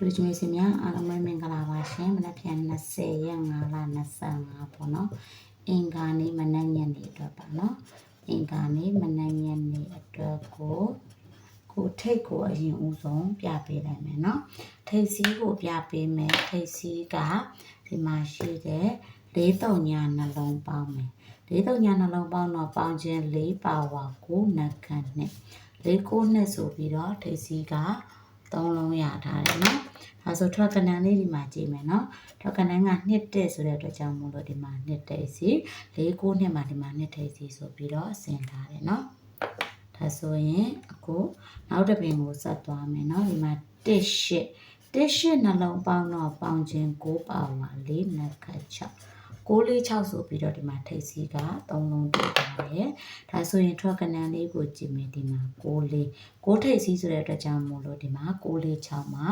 တူတူချင်းစင်များအားလုံးပဲမင်္ဂလာပါရှင်မနက်ဖြန်20ရက်5လ25ပေါ့နော်အင်္ဂါနေ့မနက်ညနေအတွက်ပါနော်အင်္ဂါနေ့မနက်ညနေအတွက်ကိုကိုထိတ်ကိုအရင်ဦးဆုံးပြပေးလိုက်မယ်နော်ထိတ်စီးကိုပြပေးမယ်ထိတ်စီးကဒီမှာရှိတဲ့လေးတုံညာနှလုံးပေါင်းမယ်လေးတုံညာနှလုံးပေါင်းတော့ပေါင်းခြင်း၄ပါဝါကိုနက်ခန့်နဲ့လေးကိုနှစ်ဆိုပြီးတော့ထိတ်စီးက သုံးလုံးရထားတယ်နော်ဒါဆိုထွက်ကနန်းလေးဒီမှာကြည့်မယ်နော်ထွက်ကနန်းကနှစ်တဲ့ဆိုတဲ့အတွက်ကြောင့်မို့လို့ဒီမှာနှစ်တဲ့စီလေးကိုနှစ်မှာဒီမှာနှစ်တဲ့စီဆိုပြီးတော့ဆင်ထားတယ်နော်ဒါဆိုရင်အခုနောက်တစ်ပင်ကိုဆက်သွားမယ်နော်ဒီမှာတစ်ရှစ်တစ်ရှစ်နှလုံးပေါင်းတော့ပေါင်းခြင်း9ပါဝါ4နှစ်ခတ်6 646ဆိုပြီးတော့ဒီမှာထိပ်စီးက3လုံးတွေ့ပါတယ်။ဒါဆိုရင်ထွက်ကနန်းလေးကိုကြည့်မယ်ဒီမှာ64 6ထိပ်စီးဆိုတဲ့အတွက်ကြောင့်မို့လို့ဒီမှာ646မှာ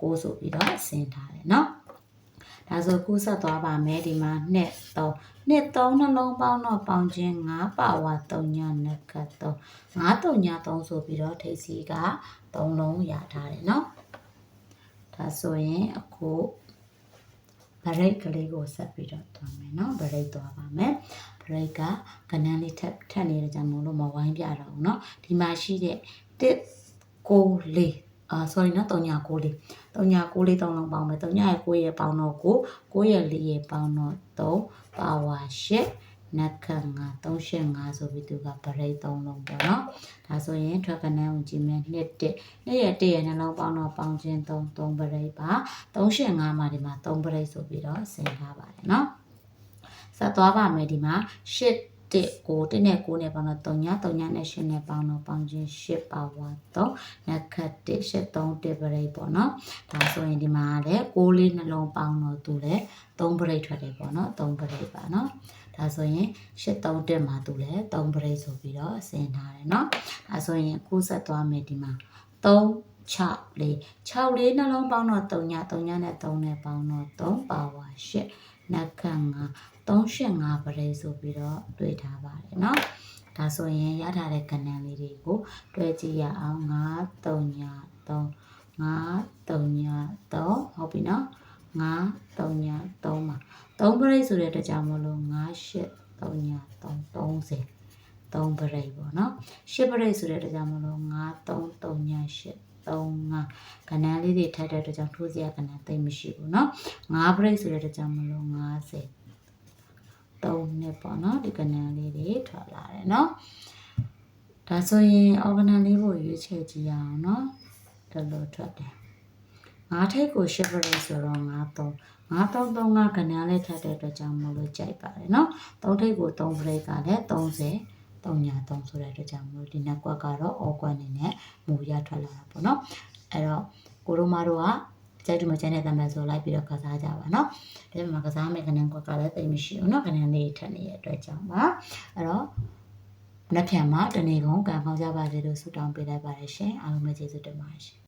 6ဆိုပြီးတော့ဆင်းထားတယ်နော်။ဒါဆိုခုဆက်သွားပါမယ်ဒီမှာ2 3နှစ်3နှလုံးပေါင်းတော့ပေါင်းခြင်း9ပါဝါ3ညနှစ်ကတ်3 9 3ည3ဆိုပြီးတော့ထိပ်စီးက3လုံးရထားတယ်နော်။ဒါဆိုရင်အခု ဗရိတ်ကလေးကိုဆက်ပြီးတော့သွားမယ်နော်ဗရိတ်သွားပါမယ်ဗရိတ်ကကနန်းလေးထပ်ထပ်နေတဲ့ကြောင့်မလို့မဝိုင်းပြတော့ဘူးနော်ဒီမှာရှိတဲ့တစ်ကိုလေးအာ sorry နော်396လေး396လေး3လုံးပေါင်းမယ်396ရဲ့ပေါင်းတော့ကို9ရဲ့4ရဲ့ပေါင်းတော့3ပါဝါ8 နက်ခတ်5 35ဆိုပြီးသူကပရိတ်3လုံးပေါ့နော်ဒါဆိုရင်ထွက်ကနန်းကိုကြည့်မယ်နှစ်တစ်နှစ်ရဲ့တစ်ရဲ့နှလုံးပေါင်းတော့ပေါင်းခြင်း3 3ပရိတ်ပါ35မှာဒီမှာ3ပရိတ်ဆိုပြီးတော့ဆင်ထားပါတယ်နော်ဆက်သွားပါမယ်ဒီမှာ8 တစ်ကိုတစ်နဲ့9နဲ့ပေါင်းတော့3ည3ညနဲ့8နဲ့ပေါင်းတော့ပေါင်းခြင်း8ပါဝါ3နက်ခတ်တစ်8 3တစ်ပရိတ်ပေါ့နော်ဒါဆိုရင်ဒီမှာလည်း6လေးနှလုံးပေါင်းတော့သူလည်း3ပရိတ်ထွက်တယ်ပေါ့နော်3ပရိတ်ပါနော်ဒါဆိုရင်83တက်မှာသူလည်း3ပရိတ်ဆိုပြီးတော့ဆင်ထားတယ်เนาะဒါဆိုရင်အခုဆက်သွားမယ်ဒီမှာ3 6လေး6လေးနှလုံးပေါင်းတော့3ည3ညနဲ့3နဲ့ပေါင်းတော့3ပါဝါ8နက်ခန့်5 385ပရိတ်ဆိုပြီးတော့တွေ့ထားပါတယ်เนาะဒါဆိုရင်ရထားတဲ့ကဏ္ဍလေးတွေကိုတွဲကြည့်ရအောင်9 3ည3 5 3ည3ဟုတ်ပြီเนาะ9 3ည3မှာ3ပရိတ်ဆိုတဲ့အတွက်ကြောင့်မလို့9 8 3ည3 30 3ပရိတ်ပေါ့နော်10ပရိတ်ဆိုတဲ့အတွက်ကြောင့်မလို့9 3 3ည8 3 5ကဏ္ဍလေးတွေထပ်တဲ့အတွက်ကြောင့်ထိုးစရာကဏ္ဍသိမ့်မရှိဘူးเนาะ9ပရိတ်ဆိုတဲ့အတွက်ကြောင့်မလို့50 3နှစ်ပေါ့နော်ဒီကဏ္ဍလေးတွေထွက်လာတယ်เนาะဒါဆိုရင် organal လေးကိုရွေးချယ်ကြည့်ရအောင်เนาะဒီလိုထွက်တယ်ငါးထိပ်ကို shift ရဆိုတော့ငါးသုံးငါးသုံးသုံးကကဏ္ဍလေးထပ်တဲ့အတွက်ကြောင့်မလို့ကြိုက်ပါတယ်เนาะသုံးထိပ်ကို3 break ကလည်း30 3ညာ3ဆိုတဲ့အတွက်ကြောင့်မလို့ဒီနောက်ကွက်ကတော့အောကွက်အနေနဲ့မူရထွက်လာတာပေါ့နော်အဲ့တော့ကိုရိုမာတို့ကကြိုက်တူမချမ်းတဲ့တမန်ဆိုလိုက်ပြီးတော့ကစားကြပါနော်ဒါပေမဲ့ကစားမယ့်ခဏကွက်ကလည်းသိမရှိဘူးနော်ခဏလေးထက်နေတဲ့အတွက်ကြောင့်ပါအဲ့တော့နောက်ပြန်မှာတနေကုန်ကံကောင်းကြပါစေလို့ဆုတောင်းပေးလိုက်ပါတယ်ရှင်အားလုံးပဲကျေးဇူးတင်ပါတယ်ရှင်